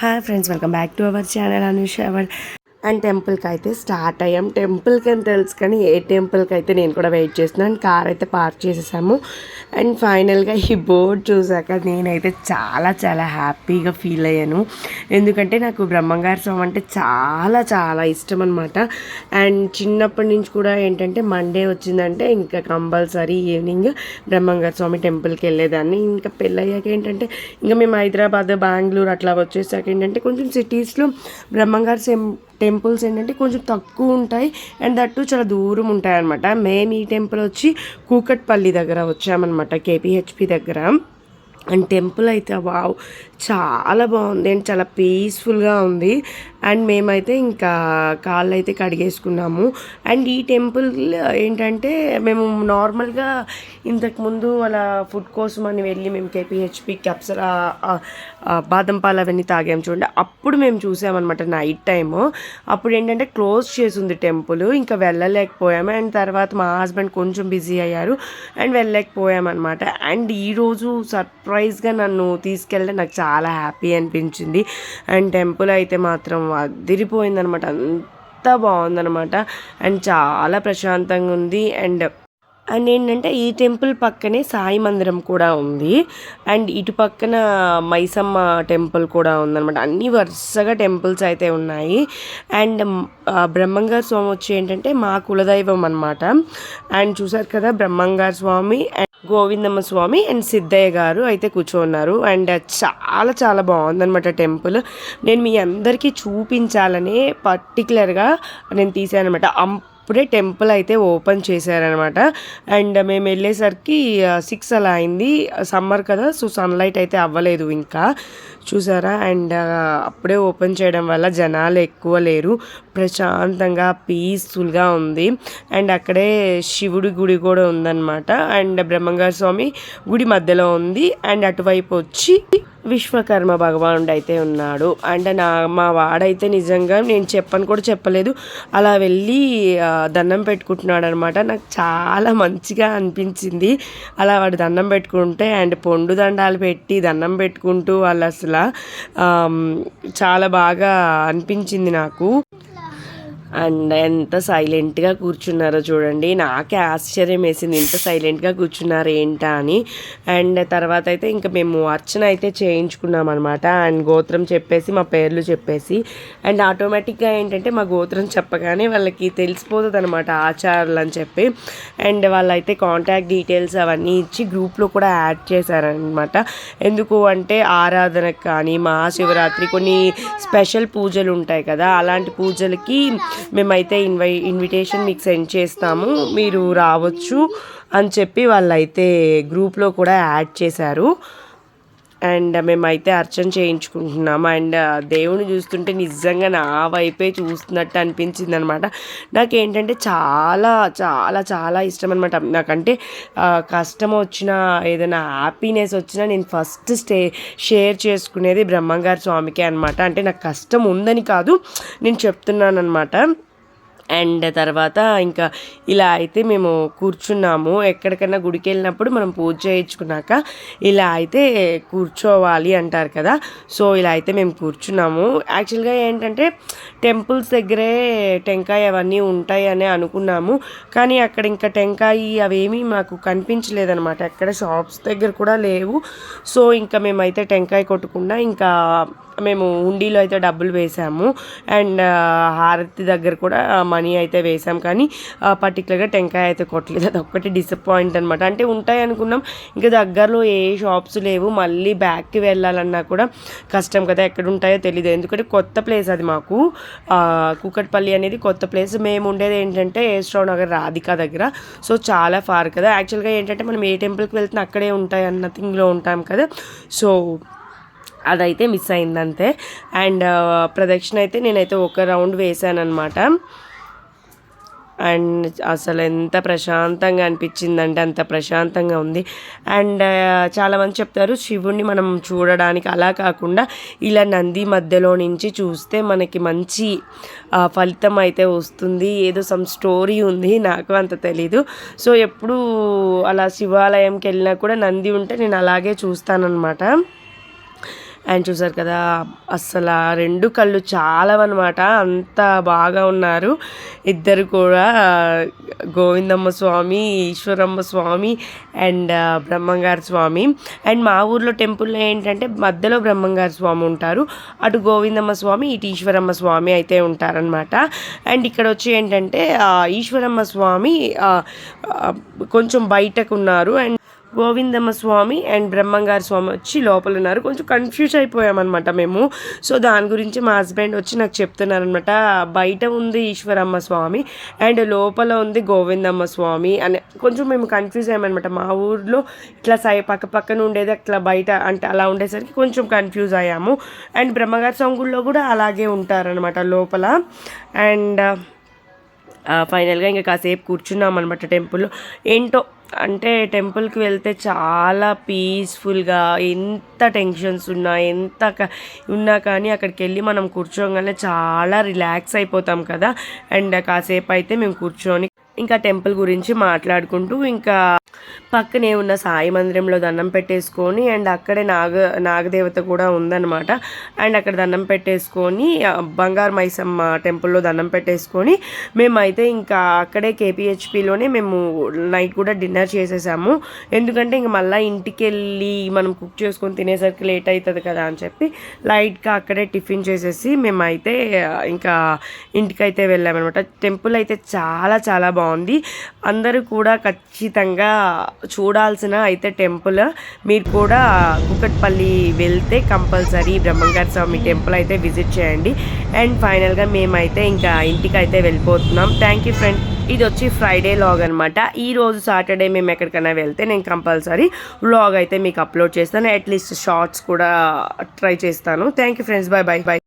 Hi friends welcome back to our channel Anush our and టెంపుల్కి అయితే start అయ్యాం. టెంపుల్కి అని తెలుసు కానీ ఏ టెంపుల్కి అయితే నేను కూడా వెయిట్ చేస్తున్నాను కార్ అయితే పార్క్ చేసేసాము. అండ్ ఫైనల్గా ఈ బోర్డ్ చూసాక నేనైతే చాలా చాలా హ్యాపీగా ఫీల్ అయ్యాను. ఎందుకంటే నాకు బ్రహ్మంగారి స్వామి అంటే చాలా చాలా ఇష్టం అనమాట అండ్ చిన్నప్పటి నుంచి కూడా ఏంటంటే మండే వచ్చిందంటే ఇంకా కంపల్సరీ ఈవినింగ్ బ్రహ్మంగారి స్వామి టెంపుల్కి వెళ్ళేదాన్ని. ఇంకా పెళ్ళయ్యాక ఏంటంటే ఇంకా మేము హైదరాబాద్ బెంగళూరు అట్లా వచ్చేసాక ఏంటంటే కొంచెం సిటీస్లో బ్రహ్మంగారి టెంపుల్స్ ఏంటంటే కొంచెం తక్కువ ఉంటాయి. అండ్ దట్టు చాలా దూరం ఉంటాయి అనమాట మేము ఈ టెంపుల్ వచ్చి కూకట్పల్లి దగ్గర వచ్చామన్నమాట కేపీహెచ్పి దగ్గర. అండ్ టెంపుల్ అయితే వావ్ చాలా బాగుంది. అండ్ చాలా పీస్ఫుల్గా ఉంది. అండ్ మేమైతే ఇంకా కాళ్ళు అయితే కడిగేసుకున్నాము. అండ్ ఈ టెంపుల్ ఏంటంటే మేము నార్మల్గా ఇంతకుముందు అలా ఫుడ్ కోసం అని వెళ్ళి మేము కేపీహెచ్పి క్యాప్సరా బాదం పాలు అవన్నీ తాగాము చూడండి. అప్పుడు మేము చూసామన్నమాట నైట్ టైము. అప్పుడు ఏంటంటే క్లోజ్ చేసింది టెంపుల్ ఇంకా వెళ్ళలేకపోయాము. అండ్ తర్వాత మా హస్బెండ్ కొంచెం బిజీ అయ్యారు. అండ్ వెళ్ళలేకపోయామన్నమాట. అండ్ ఈరోజు సర్ప్రైజ్గా నన్ను తీసుకెళ్ళడం నాకు చాలా హ్యాపీ అనిపించింది. అండ్ టెంపుల్ అయితే మాత్రం అదిరిపోయిందనమాట అంత బాగుందనమాట. అండ్ చాలా ప్రశాంతంగా ఉంది. అండ్ అండ్ ఏంటంటే ఈ టెంపుల్ పక్కనే సాయి మందిరం కూడా ఉంది. అండ్ ఇటు పక్కన మైసమ్మ టెంపుల్ కూడా ఉందన్నమాట అన్ని వరుసగా టెంపుల్స్ అయితే ఉన్నాయి. అండ్ బ్రహ్మంగారి స్వామి వచ్చి ఏంటంటే మా కులదైవం అనమాట అండ్ చూసారు కదా బ్రహ్మంగారి స్వామి అండ్ గోవిందమ్మ స్వామి అండ్ సిద్ధయ్య గారు అయితే కూర్చోన్నారు. అండ్ చాలా చాలా బాగుందనమాట టెంపుల్. నేను మీ అందరికీ చూపించాలనే పర్టికులర్గా నేను తీసాను అనమాట అప్పుడే టెంపుల్ అయితే ఓపెన్ చేశారనమాట. అండ్ మేము వెళ్ళేసరికి సిక్స్ అలా అయింది. సమ్మర్ కదా సో సన్లైట్ అయితే అవ్వలేదు ఇంకా. చూసారా? అండ్ అప్పుడే ఓపెన్ చేయడం వల్ల జనాలు ఎక్కువ లేరు. ప్రశాంతంగా పీస్ఫుల్గా ఉంది. అండ్ అక్కడే శివుడి గుడి కూడా ఉందన్నమాట అండ్ బ్రహ్మంగారి స్వామి గుడి మధ్యలో ఉంది. అండ్ అటువైపు వచ్చి విశ్వకర్మ భగవానుడు అయితే ఉన్నాడు. అండ్ నా మా వాడైతే నిజంగా నేను చెప్పని కూడా చెప్పలేదు. అలా వెళ్ళి దండం పెట్టుకుంటున్నాడు అనమాట నాకు చాలా మంచిగా అనిపించింది. అలా వాడు దండం పెట్టుకుంటే అండ్ పొండు దండాలు పెట్టి దండం పెట్టుకుంటూ వాళ్ళు అసలు చాలా బాగా అనిపించింది నాకు. అండ్ ఎంత సైలెంట్గా కూర్చున్నారో చూడండి. నాకే ఆశ్చర్యం వేసింది ఇంత సైలెంట్గా కూర్చున్నారు ఏంటా అని. అండ్ తర్వాత అయితే ఇంకా మేము అర్చన అయితే చేయించుకున్నాం అనమాట అండ్ గోత్రం చెప్పేసి మా పేర్లు చెప్పేసి. అండ్ ఆటోమేటిక్గా ఏంటంటే మా గోత్రం చెప్పగానే వాళ్ళకి తెలిసిపోతుంది అనమాట ఆచారాలు అని చెప్పి. అండ్ వాళ్ళైతే కాంటాక్ట్ డీటెయిల్స్ అవన్నీ ఇచ్చి గ్రూప్లో కూడా యాడ్ చేశారనమాట ఎందుకు అంటే ఆరాధనకు కానీ మహాశివరాత్రి కొన్ని స్పెషల్ పూజలు ఉంటాయి కదా. అలాంటి పూజలకి మేమైతే ఇన్వై ఇన్విటేషన్ మీకు సెండ్ చేస్తాము. మీరు రావచ్చు అని చెప్పి వాళ్ళైతే గ్రూప్లో కూడా యాడ్ చేశారు. అండ్ మేమైతే అర్చన చేయించుకుంటున్నాము. అండ్ దేవుని చూస్తుంటే నిజంగా నా వైపే చూస్తున్నట్టు అనిపించింది అనమాట నాకేంటంటే చాలా చాలా చాలా ఇష్టం అనమాట నాకంటే కష్టం వచ్చినా ఏదైనా హ్యాపీనెస్ వచ్చినా నేను ఫస్ట్ స్టే షేర్ చేసుకునేది బ్రహ్మంగారి స్వామికే అనమాట అంటే నాకు కష్టం ఉందని కాదు నేను చెప్తున్నాను అనమాట అండ్ తర్వాత ఇంకా ఇలా అయితే మేము కూర్చున్నాము. ఎక్కడికైనా గుడికి వెళ్ళినప్పుడు మనం పూజ చేయించుకున్నాక ఇలా అయితే కూర్చోవాలి అంటారు కదా. సో ఇలా అయితే మేము కూర్చున్నాము. యాక్చువల్గా ఏంటంటే టెంపుల్స్ దగ్గరే టెంకాయ అవన్నీ ఉంటాయి అని అనుకున్నాము. కానీ అక్కడ ఇంకా టెంకాయ అవేమీ మాకు కనిపించలేదనమాట ఎక్కడ షాప్స్ దగ్గర కూడా లేవు. సో ఇంకా మేమైతే టెంకాయ కొట్టకుండా ఇంకా మేము హుండీలో అయితే డబ్బులు వేసాము. అండ్ హారతి దగ్గర కూడా మనీ అయితే వేసాం కానీ పర్టికులర్గా టెంకాయ అయితే కొట్టలేదు. అది ఒక్కటి డిసప్పాయింట్ అనమాట అంటే ఉంటాయి అనుకున్నాం. ఇంకా దగ్గరలో ఏ షాప్స్ లేవు. మళ్ళీ బ్యాక్కి వెళ్ళాలన్నా కూడా కష్టం కదా. ఎక్కడ ఉంటాయో తెలియదు ఎందుకంటే కొత్త ప్లేస్ అది మాకు. కూకట్పల్లి అనేది కొత్త ప్లేస్ మేము ఉండేది ఏంటంటే ఏస్ట్రావ్ నగర్ రాధిక దగ్గర. సో చాలా ఫార్ కదా. యాక్చువల్గా ఏంటంటే మనం ఏ టెంపుల్కి వెళ్తే అక్కడే ఉంటాయి అన్న థింగ్లో ఉంటాం కదా. సో అదైతే మిస్ అయిందంతే. అండ్ ప్రదక్షిణ అయితే నేనైతే ఒక రౌండ్ వేసాననమాట అండ్ అసలు ఎంత ప్రశాంతంగా అనిపించిందంటే అంత ప్రశాంతంగా ఉంది. అండ్ చాలామంది చెప్తారు శివుణ్ణి మనం చూడడానికి అలా కాకుండా ఇలా నంది మధ్యలో నుంచి చూస్తే మనకి మంచి ఫలితం అయితే వస్తుంది. ఏదో సమ్ స్టోరీ ఉంది నాకు అంత తెలీదు. సో ఎప్పుడు అలా శివాలయంకి వెళ్ళినా కూడా నంది ఉంటే నేను అలాగే చూస్తానన్నమాట. అండ్ చూసారు కదా అస్సలు రెండు కళ్ళు చాలవన్నమాట. అంత బాగా ఉన్నారు. ఇద్దరు కూడా గోవిందమ్మ స్వామి ఈశ్వరమ్మ స్వామి అండ్ బ్రహ్మంగారి స్వామి. అండ్ మా ఊర్లో టెంపుల్లో ఏంటంటే మధ్యలో బ్రహ్మంగారి స్వామి ఉంటారు. అటు గోవిందమ్మ స్వామి ఇటు ఈశ్వరమ్మ స్వామి అయితే ఉంటారనమాట అండ్ ఇక్కడ వచ్చి ఏంటంటే ఈశ్వరమ్మ స్వామి కొంచెం బయటకు ఉన్నారు. అండ్ గోవిందమ్మ స్వామి అండ్ బ్రహ్మంగారి స్వామి వచ్చి లోపల ఉన్నారు. కొంచెం కన్ఫ్యూజ్ అయిపోయామన్నమాట మేము. సో దాని గురించి మా హస్బెండ్ వచ్చి నాకు చెప్తున్నారనమాట బయట ఉంది ఈశ్వరమ్మ స్వామి అండ్ లోపల ఉంది గోవిందమ్మ స్వామి అని కొంచెం మేము కన్ఫ్యూజ్ అయ్యామన్నమాట. మా ఊర్లో ఇట్లా సై పక్క పక్కన ఉండేది అట్లా బయట అంటే అలా ఉండేసరికి కొంచెం కన్ఫ్యూజ్ అయ్యాము. అండ్ బ్రహ్మగారి స్వామి గుడిలో కూడా అలాగే ఉంటారనమాట లోపల. అండ్ ఫైనల్గా uh, ఇంకా కాసేపు కూర్చున్నాం అనమాట టెంపుల్లో ఏంటో అంటే టెంపుల్కి వెళ్తే చాలా పీస్ఫుల్గా ఎంత టెన్షన్స్ ఉన్నా ఎంత ఉన్నా కానీ అక్కడికి వెళ్ళి మనం కూర్చోగానే చాలా రిలాక్స్ అయిపోతాం కదా. అండ్ కాసేపు అయితే మేము కూర్చొని ఇంకా టెంపుల్ గురించి మాట్లాడుకుంటూ ఇంకా పక్కనే ఉన్న సాయి మందిరంలో దండం పెట్టేసుకొని అండ్ అక్కడే నాగ నాగదేవత కూడా ఉందన్నమాట. అండ్ అక్కడ దండం పెట్టేసుకొని బంగారు మైసమ్మ టెంపుల్లో దండం పెట్టేసుకొని మేమైతే ఇంకా అక్కడే కేపీహెచ్పిలోనే మేము నైట్ కూడా డిన్నర్ చేసేసాము. ఎందుకంటే ఇంక మళ్ళీ ఇంటికి వెళ్ళి మనం కుక్ చేసుకొని తినేసరికి లేట్ అవుతుంది కదా అని చెప్పి లైట్గా అక్కడే టిఫిన్ చేసేసి మేమైతే ఇంకా ఇంటికైతే వెళ్ళామన్నమాట. టెంపుల్ అయితే చాలా చాలా బాగుంది. బాగుంది. అందరూ కూడా ఖచ్చితంగా చూడాల్సిన అయితే టెంపుల్. మీరు కూడా కుకట్పల్లి వెళ్తే కంపల్సరీ బ్రహ్మంగారి స్వామి టెంపుల్ అయితే విజిట్ చేయండి. అండ్ ఫైనల్గా మేమైతే ఇంకా ఇంటికి అయితే వెళ్ళిపోతున్నాం. Thank you friend. ఇది వచ్చి ఫ్రైడే లాగ్ అనమాట ఈ రోజు సాటర్డే మేము ఎక్కడికైనా వెళ్తే నేను కంపల్సరీ వ్లాగ్ అయితే మీకు అప్లోడ్ చేస్తాను. అట్లీస్ట్ షార్ట్స్ కూడా ట్రై చేస్తాను. Thank you friends. Bye bye bye